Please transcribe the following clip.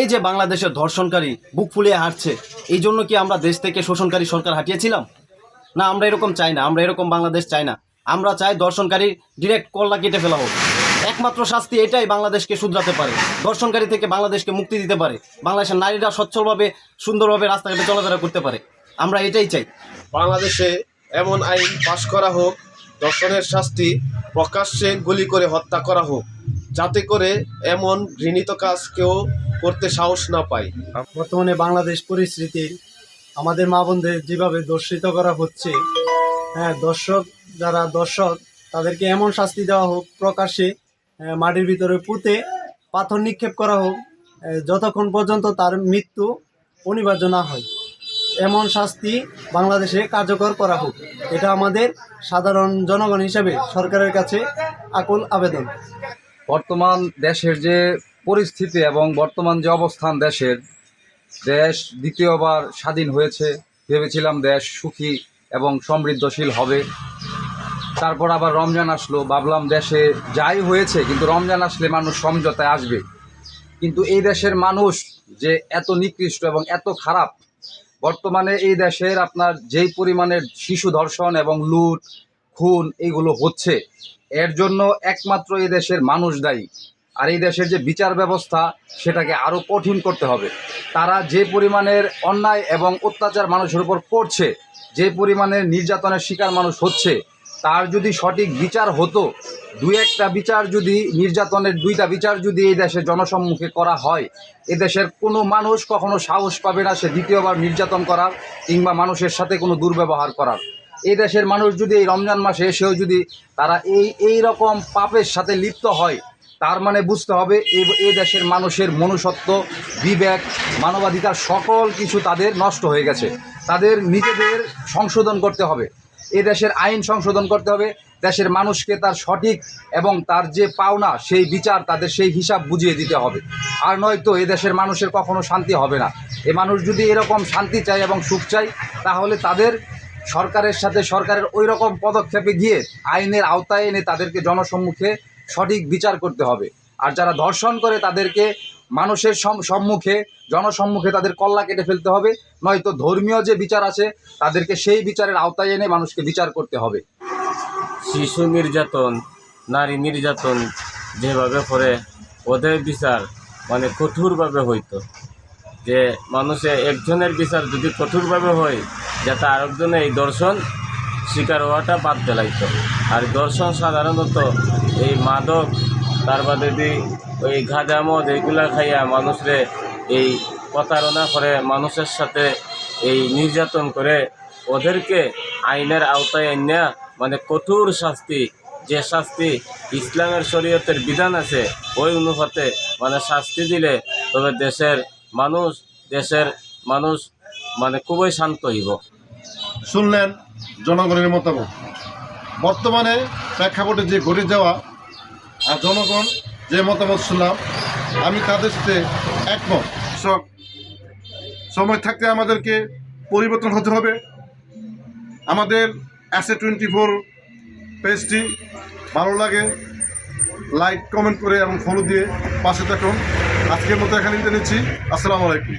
এই যে বাংলাদেশের ধর্ষণকারী বুক ফুলিয়ে হাঁটছে, এই জন্য কি আমরা দেশ থেকে শোষণকারী সরকার হাঁটিয়েছিলাম? না, আমরা এরকম চাই না, আমরা এরকম বাংলাদেশ চাই না। আমরা চাই দর্শনকারী ডিরেক্ট কল্লা কেটে ফেলা হোক। একমাত্র শাস্তি এটাই বাংলাদেশকে শুধরাতে পারে দর্শনকারী থেকে বাংলাদেশকে মুক্তি দিতে পারে, বাংলাদেশের নারীরা সচ্ছলভাবে, সুন্দরভাবে রাস্তাঘাটে চলাফেরা করতে পারে। আমরা এটাই চাই। বাংলাদেশে এমন আইন পাশ করা হোক দর্শনের শাস্তি প্রকাশ্যে গুলি করে হত্যা করা হোক, যাতে করে এমন ঘৃণিত কাজ কেউ করতে সাহস না পায় বর্তমানে বাংলাদেশ পরিস্থিতি আমাদের মা বোনদের যেভাবে দর্শিত করা হচ্ছে হ্যাঁ দর্শক যারা দর্শক তাদেরকে এমন শাস্তি দেওয়া হোক প্রকাশ্যে মাটির ভিতরে পুঁতে পাথর নিক্ষেপ করা হোক যতক্ষণ পর্যন্ত তার মৃত্যু অনিবার্য না হয়। এমন শাস্তি বাংলাদেশে কার্যকর করা হোক এটা আমাদের সাধারণ জনগণ হিসেবে সরকারের কাছে আকুল আবেদন। বর্তমান দেশের যে পরিস্থিতি এবং বর্তমান যে অবস্থান দেশের, দেশ দ্বিতীয়বার স্বাধীন হয়েছে, ভেবেছিলাম দেশ সুখী এবং সমৃদ্ধশীল হবে। তারপর আবার রমজান আসলো, ভাবলাম দেশে যাই হয়েছে, কিন্তু রমজান আসলে মানুষ সমঝোতায় আসবে। কিন্তু এই দেশের মানুষ যে এত নিকৃষ্ট এবং এত খারাপ, বর্তমানে এই দেশের আপনার যেই পরিমাণের শিশু ধর্ষণ এবং লুট, খুন এইগুলো হচ্ছে, এর জন্য একমাত্র এই দেশের মানুষ দায়ী। আর এই দেশের যে বিচার ব্যবস্থা, সেটাকে আরও কঠিন করতে হবে। তারা যে পরিমাণের অন্যায় এবং অত্যাচার মানুষের উপর করছে, যে পরিমাণের নির্যাতনের শিকার মানুষ হচ্ছে, তার যদি সঠিক বিচার হতো দুই একটা বিচার যদি, নির্যাতনের দুইটা বিচার যদি এই দেশের জনসম্মুখে করা হয় এ দেশের কোনো মানুষ কখনো সাহস পাবে না সে দ্বিতীয়বার নির্যাতন করার কিংবা মানুষের সাথে কোনো দুর্ব্যবহার করার। এই দেশের মানুষ যদি এই রমজান মাসে এসেও যদি তারা এই এই রকম পাপের সাথে লিপ্ত হয় তার মানে বুঝতে হবে এই দেশের মানুষের মনুষ্যত্ব, বিবেক, মানবাধিকার সকল কিছু তাদের নষ্ট হয়ে গেছে। তাদের নিজেদের সংশোধন করতে হবে। এ দেশের আইন সংশোধন করতে হবে। দেশের মানুষকে তার সঠিক এবং তার যে পাওনা, সেই বিচার, তাদের সেই হিসাব বুঝিয়ে দিতে হবে। আর নয়তো এ দেশের মানুষের কখনো শান্তি হবে না। এ মানুষ যদি এরকম শান্তি চায় এবং সুখ চায়, তাহলে তাদের সরকারের সাথে সরকারের ওই রকম পদক্ষেপে গিয়ে আইনের আওতায় এনে তাদেরকে জনসম্মুখে সঠিক বিচার করতে হবে। আর যারা ধর্ষণ করে তাদেরকে মানুষের সম্মুখে, জনসম্মুখে তাদের কল্লা কেটে ফেলতে হবে। নয়তো ধর্মীয় যে বিচার আছে, তাদেরকে সেই বিচারের আওতায় এনে মানুষকে বিচার করতে হবে। শিশু নির্যাতন, নারী নির্যাতন যেভাবে করে, ওদের বিচার মানে কঠোরভাবে হইতো। যে মানুষে একজনের বিচার যদি কঠোরভাবে হয়, যাতে আরেকজনে এই দর্শন শিকার হওয়াটা বাদ দিলাইত আর দর্শন সাধারণত এই মাদক, তার বাদে ওই গাঁজা মদ এইগুলা খাইয়া মানুষরে এই প্রতারণা করে, মানুষের সাথে এই নির্যাতন করে, ওদেরকে আইনের আওতায় আইনা মানে কঠোর শাস্তি, যে শাস্তি ইসলামের শরীয়তের বিধান আছে, ওই অনুপাতে মানে শাস্তি দিলে তবে দেশের মানুষ দেশের মানুষ মানে খুবই শান্ত হইব। শুনলেন জনগণের মতামত। বর্তমানে প্রেক্ষাপটে যে ঘটে যাওয়া আর জনগণ যে মতামত শুনলাম, আমি তাদের সাথে একমত। সময় থাকতে আমাদেরকে পরিবর্তন হতে হবে। আমাদের অ্যাসে টোয়েন্টি ফোর পেজটি ভালো লাগে লাইক কমেন্ট করে এবং ফলো দিয়ে পাশে থাকুন। আজকের মতো এখানে নিতে নিচ্ছি। আসসালামু আলাইকুম।